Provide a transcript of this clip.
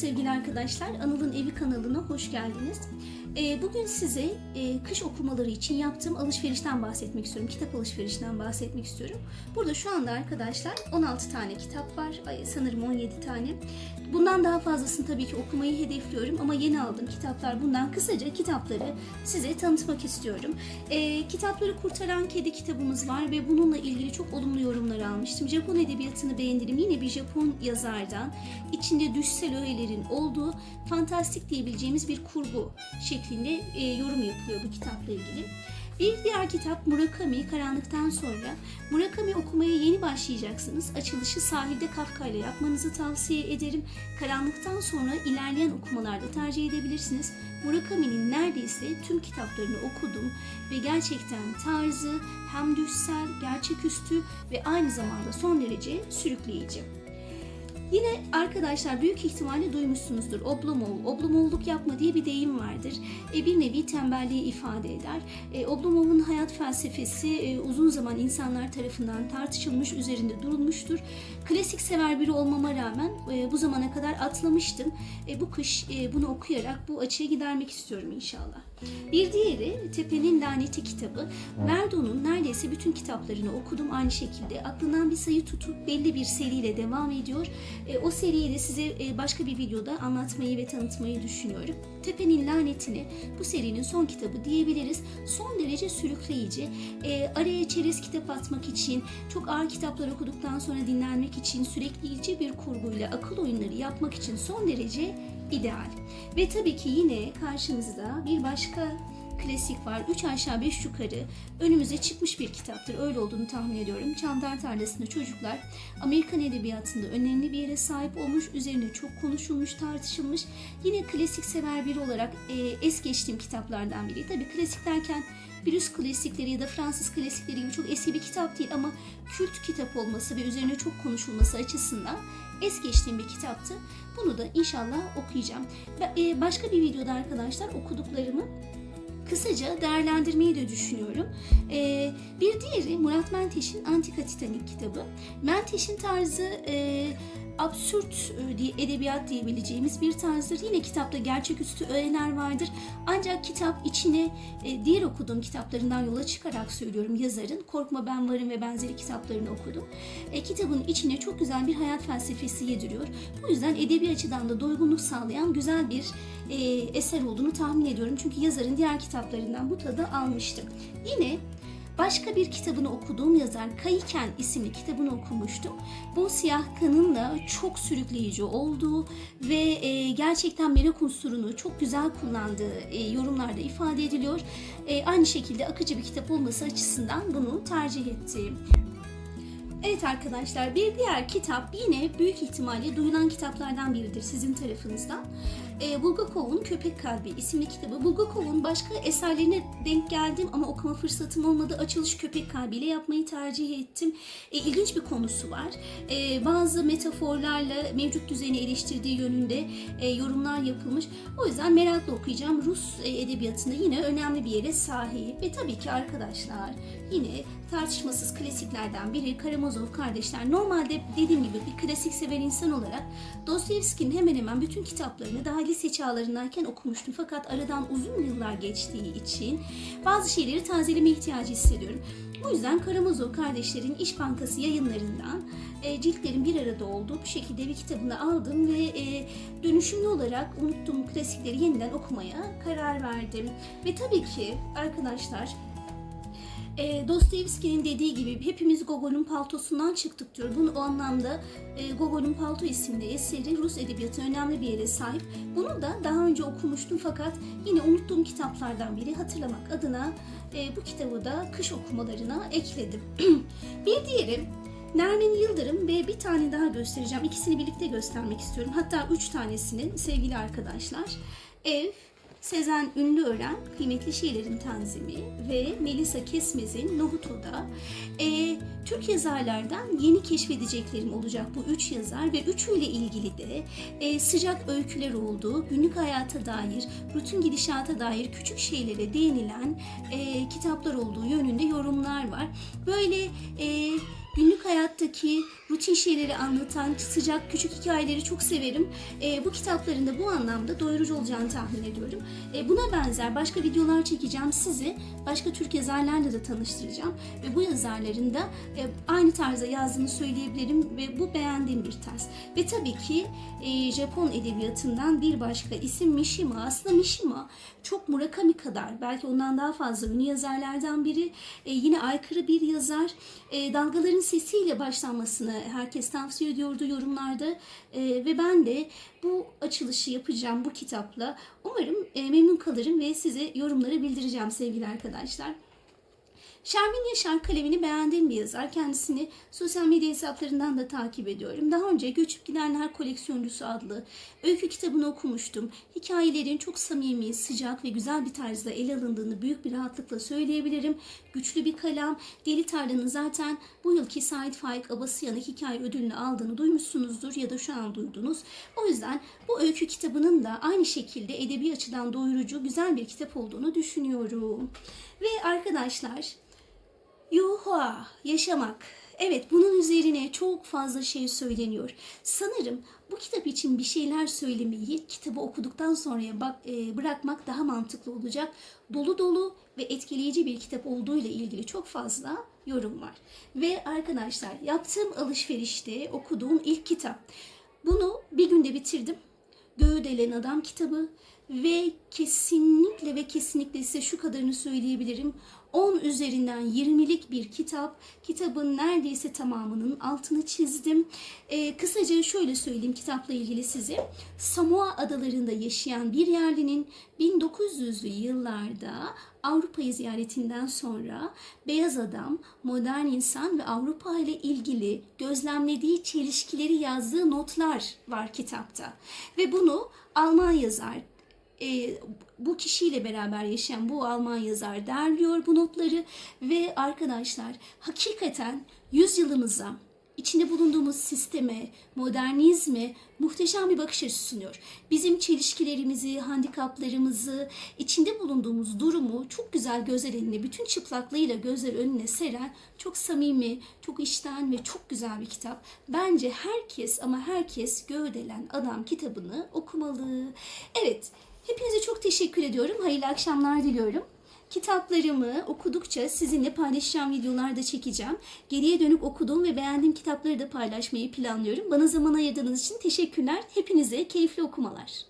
sevgili arkadaşlar. Anıl'ın Evi kanalına hoş geldiniz. Ee, bugün size e, kış okumaları için yaptığım alışverişten bahsetmek istiyorum. Kitap alışverişinden bahsetmek istiyorum. Burada şu anda arkadaşlar 16 tane kitap var. Sanırım 17 tane. Bundan daha fazlasını tabii ki okumayı hedefliyorum ama yeni aldığım kitaplar bundan. Kısaca kitapları size tanıtmak istiyorum. Ee, kitapları Kurtaran Kedi kitabımız var ve bununla ilgili çok olumlu yorumlar almıştım. Japon edebiyatını beğendim. Yine bir Japon yazardan içinde düşsel öğelerin olduğu fantastik diyebileceğimiz bir kurgu şeklinde e, yorum yapıyor bu kitapla ilgili. Bir diğer kitap Murakami Karanlıktan sonra. Murakami okumaya yeni başlayacaksınız. Açılışı sahilde Kafka ile yapmanızı tavsiye ederim. Karanlıktan sonra ilerleyen okumalarda tercih edebilirsiniz. Murakami'nin neredeyse tüm kitaplarını okudum ve gerçekten tarzı hem düşsel, gerçeküstü ve aynı zamanda son derece sürükleyici. Yine arkadaşlar büyük ihtimalle duymuşsunuzdur. Oblomov, oblomovluk yapma diye bir deyim vardır. E, bir nevi tembelliği ifade eder. E, Oblomov'un hayat felsefesi e, uzun zaman insanlar tarafından tartışılmış, üzerinde durulmuştur. Klasik sever biri olmama rağmen e, bu zamana kadar atlamıştım. E, bu kış e, bunu okuyarak bu açığı gidermek istiyorum inşallah. Bir diğeri Tepe'nin Laneti kitabı. Verdo'nun neredeyse bütün kitaplarını okudum aynı şekilde. Aklından bir sayı tutup belli bir seriyle devam ediyor. E, o seriyi de size e, başka bir videoda anlatmayı ve tanıtmayı düşünüyorum. Tepe'nin Laneti'ni bu serinin son kitabı diyebiliriz. Son derece sürükleyici. E, araya çerez kitap atmak için, çok ağır kitaplar okuduktan sonra dinlenmek için, sürekleyici bir kurguyla akıl oyunları yapmak için son derece ideal. Ve tabii ki yine karşınızda bir başka klasik var. 3 aşağı 5 yukarı önümüze çıkmış bir kitaptır. Öyle olduğunu tahmin ediyorum. Çantar Tarlası'nda çocuklar Amerikan edebiyatında önemli bir yere sahip olmuş. Üzerine çok konuşulmuş, tartışılmış. Yine klasik sever biri olarak e, es geçtiğim kitaplardan biri. Tabii klasik derken Brüs klasikleri ya da Fransız klasikleri gibi çok eski bir kitap değil ama kült kitap olması ve üzerine çok konuşulması açısından es geçtiğim bir kitaptı. Bunu da inşallah okuyacağım. E, başka bir videoda arkadaşlar okuduklarımı kısaca değerlendirmeyi de düşünüyorum. Ee, bir diğeri Murat Menteş'in Antika Titanik kitabı. Menteş'in tarzı e, absürt e, diye edebiyat diyebileceğimiz bir tarzdır. Yine kitapta gerçeküstü öğeler vardır. Ancak kitap içine e, diğer okuduğum kitaplarından yola çıkarak söylüyorum yazarın. Korkma Ben Varım ve benzeri kitaplarını okudum. E, kitabın içine çok güzel bir hayat felsefesi yediriyor. Bu yüzden edebi açıdan da doygunluk sağlayan güzel bir e, eser olduğunu tahmin ediyorum. Çünkü yazarın diğer kitaplarından bu tadı almıştım. Yine Başka bir kitabını okuduğum yazar Kayıken isimli kitabını okumuştum. Bu siyah kanınla çok sürükleyici olduğu ve e, gerçekten merak unsurunu çok güzel kullandığı e, yorumlarda ifade ediliyor. E, aynı şekilde akıcı bir kitap olması açısından bunu tercih ettim. Evet arkadaşlar bir diğer kitap yine büyük ihtimalle duyulan kitaplardan biridir sizin tarafınızdan. E, Bulgakov'un Köpek Kalbi isimli kitabı. Bulgakov'un başka eserlerine denk geldim ama okuma fırsatım olmadı. Açılış Köpek Kalbi ile yapmayı tercih ettim. E, ilginç bir konusu var. E, bazı metaforlarla mevcut düzeni eleştirdiği yönünde e, yorumlar yapılmış. O yüzden merakla okuyacağım. Rus e, edebiyatında yine önemli bir yere sahip. Ve tabii ki arkadaşlar yine tartışmasız klasiklerden biri Karamazov kardeşler. Normalde dediğim gibi bir klasik sever insan olarak Dostoyevski'nin hemen hemen bütün kitaplarını daha lise çağlarındayken okumuştum. Fakat aradan uzun yıllar geçtiği için bazı şeyleri tazeleme ihtiyacı hissediyorum. Bu yüzden Karamazov kardeşlerin İş Bankası yayınlarından e, ciltlerin bir arada olduğu bu şekilde bir kitabını aldım ve e, dönüşümlü olarak unuttuğum klasikleri yeniden okumaya karar verdim. Ve tabii ki arkadaşlar e, Dostoyevski'nin dediği gibi hepimiz Gogol'ün paltosundan çıktık diyor. Bunu o anlamda e, Gogol'ün Palto isimli eseri Rus edebiyatı önemli bir yere sahip. Bunu da daha önce okumuştum fakat yine unuttuğum kitaplardan biri hatırlamak adına e, bu kitabı da kış okumalarına ekledim. bir diğeri Nermin Yıldırım ve bir tane daha göstereceğim. İkisini birlikte göstermek istiyorum. Hatta üç tanesinin sevgili arkadaşlar. Ev, Sezen Ünlüören Kıymetli Şiirlerin Tanzimi ve Melisa Kesmez'in Nohuto'da e, Türk yazarlardan yeni keşfedeceklerim olacak bu üç yazar ve üçüyle ilgili de e, sıcak öyküler olduğu, günlük hayata dair, rutin gidişata dair küçük şeylere değinilen e, kitaplar olduğu yönünde yorumlar var. Böyle e, günlük hayattaki rutin şeyleri anlatan sıcak küçük hikayeleri çok severim. E, bu kitapların da bu anlamda doyurucu olacağını tahmin ediyorum. E, buna benzer başka videolar çekeceğim. Sizi başka Türk yazarlarla da tanıştıracağım. Ve bu yazarların da e, aynı tarzda yazdığını söyleyebilirim ve bu beğendiğim bir tarz. Ve tabii ki e, Japon edebiyatından bir başka isim Mishima. Aslında Mishima çok Murakami kadar belki ondan daha fazla ünlü yazarlardan biri. E, yine aykırı bir yazar. E, dalgaların sesiyle başlanmasını herkes tavsiye ediyordu yorumlarda. E, ve ben de bu açılışı yapacağım bu kitapla. Umarım e, memnun kalırım ve size yorumları bildireceğim sevgili arkadaşlar. Şermin Yaşar kalemini beğendiğim bir yazar. Kendisini sosyal medya hesaplarından da takip ediyorum. Daha önce Göçüp Gidenler Koleksiyoncusu adlı öykü kitabını okumuştum. Hikayelerin çok samimi, sıcak ve güzel bir tarzda ele alındığını büyük bir rahatlıkla söyleyebilirim. Güçlü bir kalem. Deli Tarla'nın zaten bu yılki Said Faik Abasıyan'ı hikaye ödülünü aldığını duymuşsunuzdur ya da şu an duydunuz. O yüzden bu öykü kitabının da aynı şekilde edebi açıdan doyurucu, güzel bir kitap olduğunu düşünüyorum. Ve arkadaşlar Yuhua, yaşamak. Evet, bunun üzerine çok fazla şey söyleniyor. Sanırım bu kitap için bir şeyler söylemeyi kitabı okuduktan sonra bak, e, bırakmak daha mantıklı olacak. Dolu dolu ve etkileyici bir kitap olduğuyla ilgili çok fazla yorum var. Ve arkadaşlar yaptığım alışverişte okuduğum ilk kitap. Bunu bir günde bitirdim. Göğü Delen Adam kitabı ve kesinlikle ve kesinlikle size şu kadarını söyleyebilirim. 10 üzerinden 20'lik bir kitap. Kitabın neredeyse tamamının altını çizdim. Ee, kısaca şöyle söyleyeyim kitapla ilgili size. Samoa adalarında yaşayan bir yerlinin 1900'lü yıllarda Avrupa'yı ziyaretinden sonra beyaz adam, modern insan ve Avrupa ile ilgili gözlemlediği çelişkileri yazdığı notlar var kitapta. Ve bunu Alman yazar e, bu kişiyle beraber yaşayan bu Alman yazar derliyor bu notları ve arkadaşlar hakikaten yüzyılımıza içinde bulunduğumuz sisteme, modernizme muhteşem bir bakış açısı sunuyor. Bizim çelişkilerimizi, handikaplarımızı, içinde bulunduğumuz durumu çok güzel gözler önüne, bütün çıplaklığıyla gözler önüne seren çok samimi, çok içten ve çok güzel bir kitap. Bence herkes ama herkes Göğdelen Adam kitabını okumalı. Evet, hepinize çok teşekkür ediyorum. Hayırlı akşamlar diliyorum. Kitaplarımı okudukça sizinle paylaşacağım videolar da çekeceğim. Geriye dönüp okuduğum ve beğendiğim kitapları da paylaşmayı planlıyorum. Bana zaman ayırdığınız için teşekkürler. Hepinize keyifli okumalar.